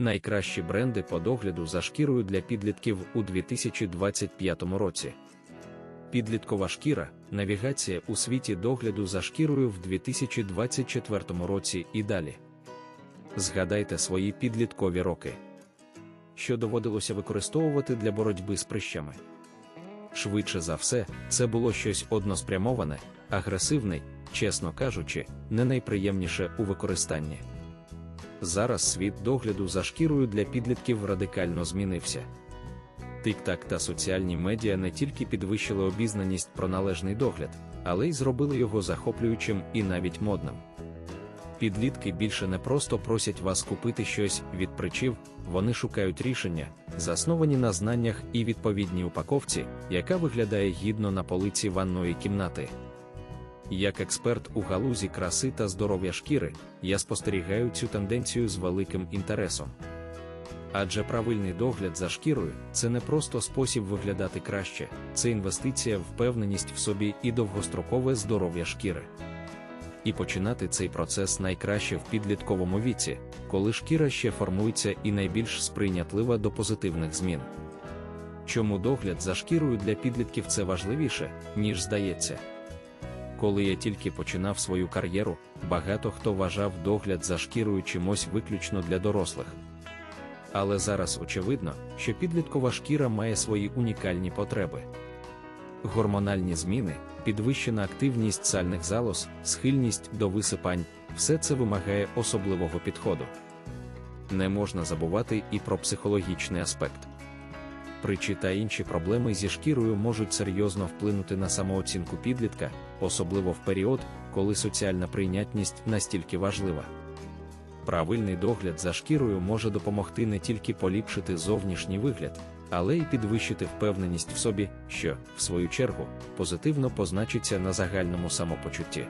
Найкращі бренди по догляду за шкірою для підлітків у 2025 році. Підліткова шкіра навігація у світі догляду за шкірою в 2024 році і далі. Згадайте свої підліткові роки, що доводилося використовувати для боротьби з прищами. Швидше за все, це було щось односпрямоване, агресивне, чесно кажучи, не найприємніше у використанні. Зараз світ догляду за шкірою для підлітків радикально змінився. Тик-так та соціальні медіа не тільки підвищили обізнаність про належний догляд, але й зробили його захоплюючим і навіть модним. Підлітки більше не просто просять вас купити щось від причів, вони шукають рішення, засновані на знаннях і відповідній упаковці, яка виглядає гідно на полиці ванної кімнати. Як експерт у галузі краси та здоров'я шкіри, я спостерігаю цю тенденцію з великим інтересом. Адже правильний догляд за шкірою це не просто спосіб виглядати краще, це інвестиція, впевненість в собі і довгострокове здоров'я шкіри. І починати цей процес найкраще в підлітковому віці, коли шкіра ще формується і найбільш сприйнятлива до позитивних змін. Чому догляд за шкірою для підлітків це важливіше, ніж здається? Коли я тільки починав свою кар'єру, багато хто вважав догляд за шкірою чимось виключно для дорослих. Але зараз очевидно, що підліткова шкіра має свої унікальні потреби. Гормональні зміни, підвищена активність сальних залоз, схильність до висипань все це вимагає особливого підходу. Не можна забувати і про психологічний аспект. Причі та інші проблеми зі шкірою можуть серйозно вплинути на самооцінку підлітка, особливо в період, коли соціальна прийнятність настільки важлива. Правильний догляд за шкірою може допомогти не тільки поліпшити зовнішній вигляд, але й підвищити впевненість в собі, що, в свою чергу, позитивно позначиться на загальному самопочутті.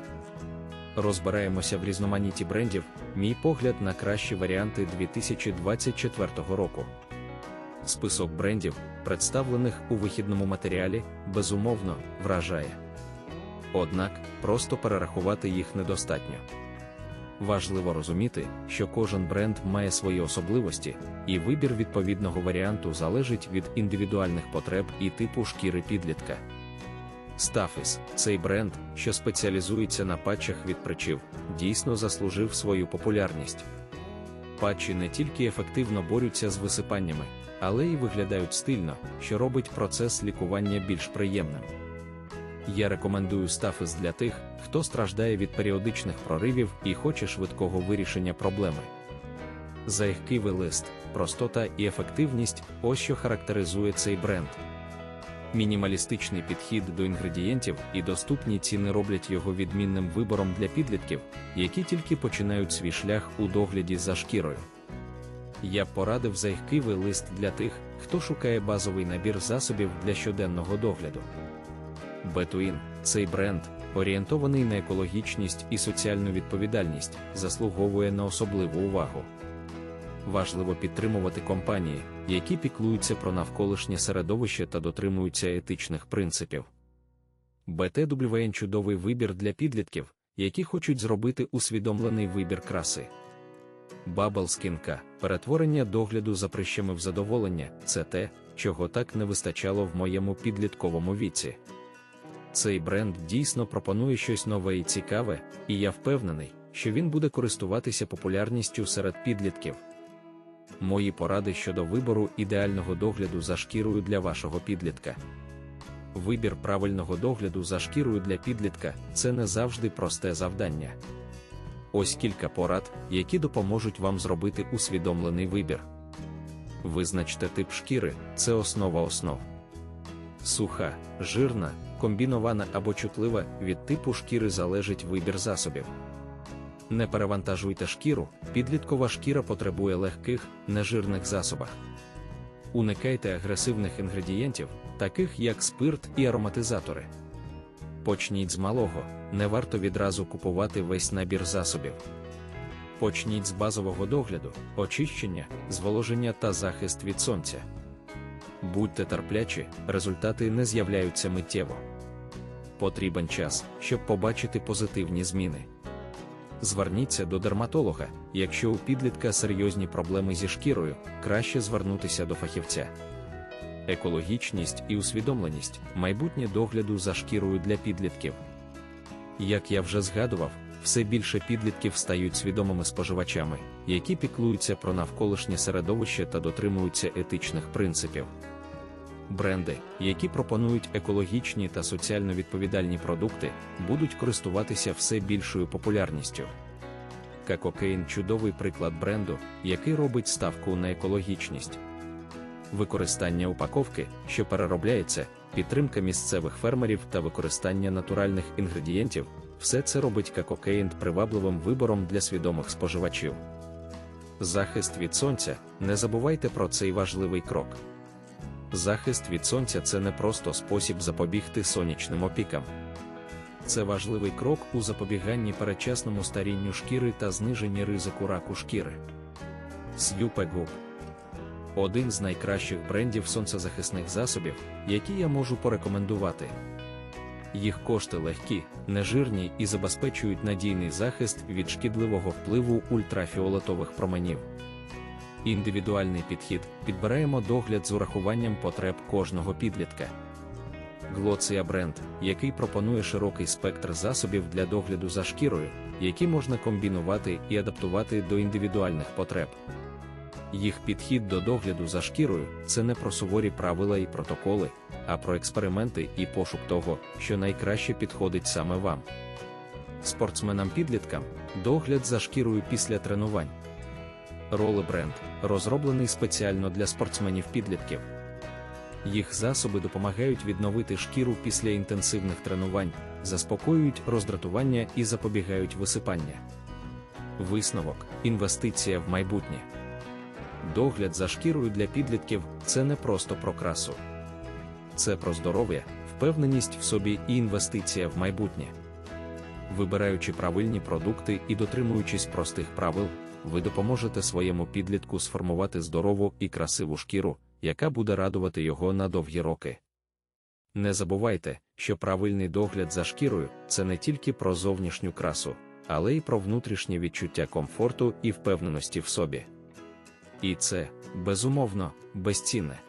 Розбираємося в різноманітті брендів, мій погляд на кращі варіанти 2024 року. Список брендів, представлених у вихідному матеріалі, безумовно, вражає. Однак, просто перерахувати їх недостатньо. Важливо розуміти, що кожен бренд має свої особливості, і вибір відповідного варіанту залежить від індивідуальних потреб і типу шкіри підлітка. Staffis – цей бренд, що спеціалізується на патчах від причів, дійсно заслужив свою популярність. Патчі не тільки ефективно борються з висипаннями, але й виглядають стильно, що робить процес лікування більш приємним. Я рекомендую стафис для тих, хто страждає від періодичних проривів і хоче швидкого вирішення проблеми. Заїхкивий лист, простота і ефективність ось що характеризує цей бренд. Мінімалістичний підхід до інгредієнтів і доступні ціни роблять його відмінним вибором для підлітків, які тільки починають свій шлях у догляді за шкірою. Я порадив заїхкивий лист для тих, хто шукає базовий набір засобів для щоденного догляду. Бетуїн цей бренд, орієнтований на екологічність і соціальну відповідальність, заслуговує на особливу увагу. Важливо підтримувати компанії, які піклуються про навколишнє середовище та дотримуються етичних принципів. BTWN – чудовий вибір для підлітків, які хочуть зробити усвідомлений вибір краси. Skin – перетворення догляду за прищами в задоволення це те, чого так не вистачало в моєму підлітковому віці. Цей бренд дійсно пропонує щось нове і цікаве, і я впевнений, що він буде користуватися популярністю серед підлітків. Мої поради щодо вибору ідеального догляду за шкірою для вашого підлітка. Вибір правильного догляду за шкірою для підлітка це не завжди просте завдання. Ось кілька порад, які допоможуть вам зробити усвідомлений вибір. Визначте тип шкіри це основа основ. Суха, жирна, комбінована або чутлива від типу шкіри залежить вибір засобів. Не перевантажуйте шкіру, підліткова шкіра потребує легких, нежирних засобах. Уникайте агресивних інгредієнтів, таких як спирт і ароматизатори. Почніть з малого, не варто відразу купувати весь набір засобів. Почніть з базового догляду, очищення, зволоження та захист від сонця. Будьте терплячі, результати не з'являються миттєво. Потрібен час, щоб побачити позитивні зміни. Зверніться до дерматолога, якщо у підлітка серйозні проблеми зі шкірою, краще звернутися до фахівця. Екологічність і усвідомленість майбутнє догляду за шкірою для підлітків. Як я вже згадував, все більше підлітків стають свідомими споживачами, які піклуються про навколишнє середовище та дотримуються етичних принципів. Бренди, які пропонують екологічні та соціально відповідальні продукти, будуть користуватися все більшою популярністю. Какокейн чудовий приклад бренду, який робить ставку на екологічність. Використання упаковки, що переробляється, підтримка місцевих фермерів та використання натуральних інгредієнтів все це робить какокейн привабливим вибором для свідомих споживачів. Захист від сонця не забувайте про цей важливий крок. Захист від сонця це не просто спосіб запобігти сонячним опікам. Це важливий крок у запобіганні передчасному старінню шкіри та зниженні ризику раку шкіри. С'юпе Group один з найкращих брендів сонцезахисних засобів, які я можу порекомендувати. Їх кошти легкі, нежирні і забезпечують надійний захист від шкідливого впливу ультрафіолетових променів. Індивідуальний підхід підбираємо догляд з урахуванням потреб кожного підлітка. Глоція бренд, який пропонує широкий спектр засобів для догляду за шкірою, які можна комбінувати і адаптувати до індивідуальних потреб. Їх підхід до догляду за шкірою це не про суворі правила і протоколи, а про експерименти і пошук того, що найкраще підходить саме вам. Спортсменам-підліткам догляд за шкірою після тренувань. Роли бренд розроблений спеціально для спортсменів-підлітків. Їх засоби допомагають відновити шкіру після інтенсивних тренувань, заспокоюють роздратування і запобігають висипання. Висновок інвестиція в майбутнє. Догляд за шкірою для підлітків це не просто про красу. Це про здоров'я, впевненість в собі і інвестиція в майбутнє. Вибираючи правильні продукти і дотримуючись простих правил, ви допоможете своєму підлітку сформувати здорову і красиву шкіру, яка буде радувати його на довгі роки. Не забувайте, що правильний догляд за шкірою це не тільки про зовнішню красу, але й про внутрішнє відчуття комфорту і впевненості в собі. І це, безумовно, безцінне.